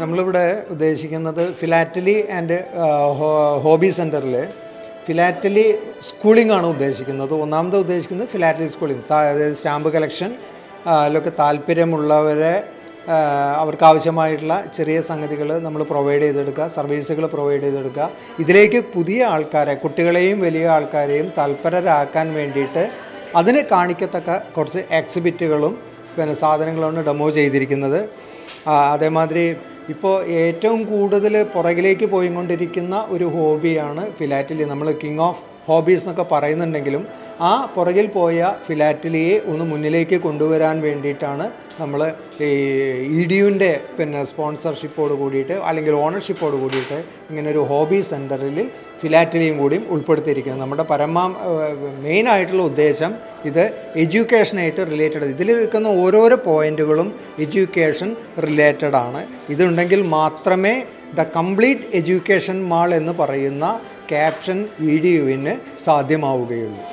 നമ്മളിവിടെ ഉദ്ദേശിക്കുന്നത് philately and hobby സെന്ററിൽ ഫിലാറ്റലി സ്കൂളിംഗ് ആണ് ഉദ്ദേശിക്കുന്നത്. ഒന്നാമത് ഉദ്ദേശിക്കുന്നത് ഫിലാറ്റലി സ്കൂളിംഗ് അതായത് സ്റ്റാമ്പ് കളക്ഷൻ അതിലൊക്കെ താല്പര്യമുള്ളവരെ അവർക്ക് ആവശ്യമായിട്ടുള്ള ചെറിയ സംഗതികൾ നമ്മൾ പ്രൊവൈഡ് ചെയ്തെടുക്കുക സർവീസുകൾ പ്രൊവൈഡ് ചെയ്തെടുക്കുക. ഇതിലേക്ക് പുതിയ ആൾക്കാരെ കുട്ടികളെയും വലിയ ആൾക്കാരെയും തൽപരരാക്കാൻ വേണ്ടിയിട്ട് അതിന് കാണിക്കത്തക്ക കുറച്ച് എക്സിബിറ്റുകളും പിന്നെ സാധനങ്ങളാണ് ഡെമോ ചെയ്തിരിക്കുന്നത്. അതേമാതിരി ഇപ്പോൾ ഏറ്റവും കൂടുതൽ പുറകിലേക്ക് പോയിക്കൊണ്ടിരിക്കുന്ന ഒരു ഹോബിയാണ് ഫിലാറ്റലി. നമ്മൾ കിങ് ഓഫ് ഹോബീസ് എന്നൊക്കെ പറയുന്നുണ്ടെങ്കിലും ആ പുറകിൽ പോയ ഫിലാറ്റിലിയെ ഒന്ന് മുന്നിലേക്ക് കൊണ്ടുവരാൻ വേണ്ടിയിട്ടാണ് നമ്മൾ ഈ ഇഡിയുവിന്റെ പിന്നെ സ്പോൺസർഷിപ്പോട് കൂടിയിട്ട് അല്ലെങ്കിൽ ഓണർഷിപ്പോട് കൂടിയിട്ട് ഇങ്ങനെ ഒരു ഹോബി സെന്ററിൽ ഫിലാറ്റലിയും കൂടിയും ഉൾപ്പെടുത്തിയിരിക്കുന്നത്. നമ്മുടെ പരമാ മെയിനായിട്ടുള്ള ഉദ്ദേശം ഇത് എഡ്യൂക്കേഷനായിട്ട് റിലേറ്റഡ്. ഇതിൽ വെക്കുന്ന ഓരോരോ പോയിന്റുകളും എഡ്യൂക്കേഷൻ റിലേറ്റഡ് ആണ് ഇതുണ്ടെങ്കിൽ മാത്രമേ ദ കംപ്ലീറ്റ് എഡ്യൂക്കേഷൻ മാൾ എന്ന് പറയുന്ന ക്യാപ്ഷൻ ഇ ഡി സാധ്യമാവുകയുള്ളൂ.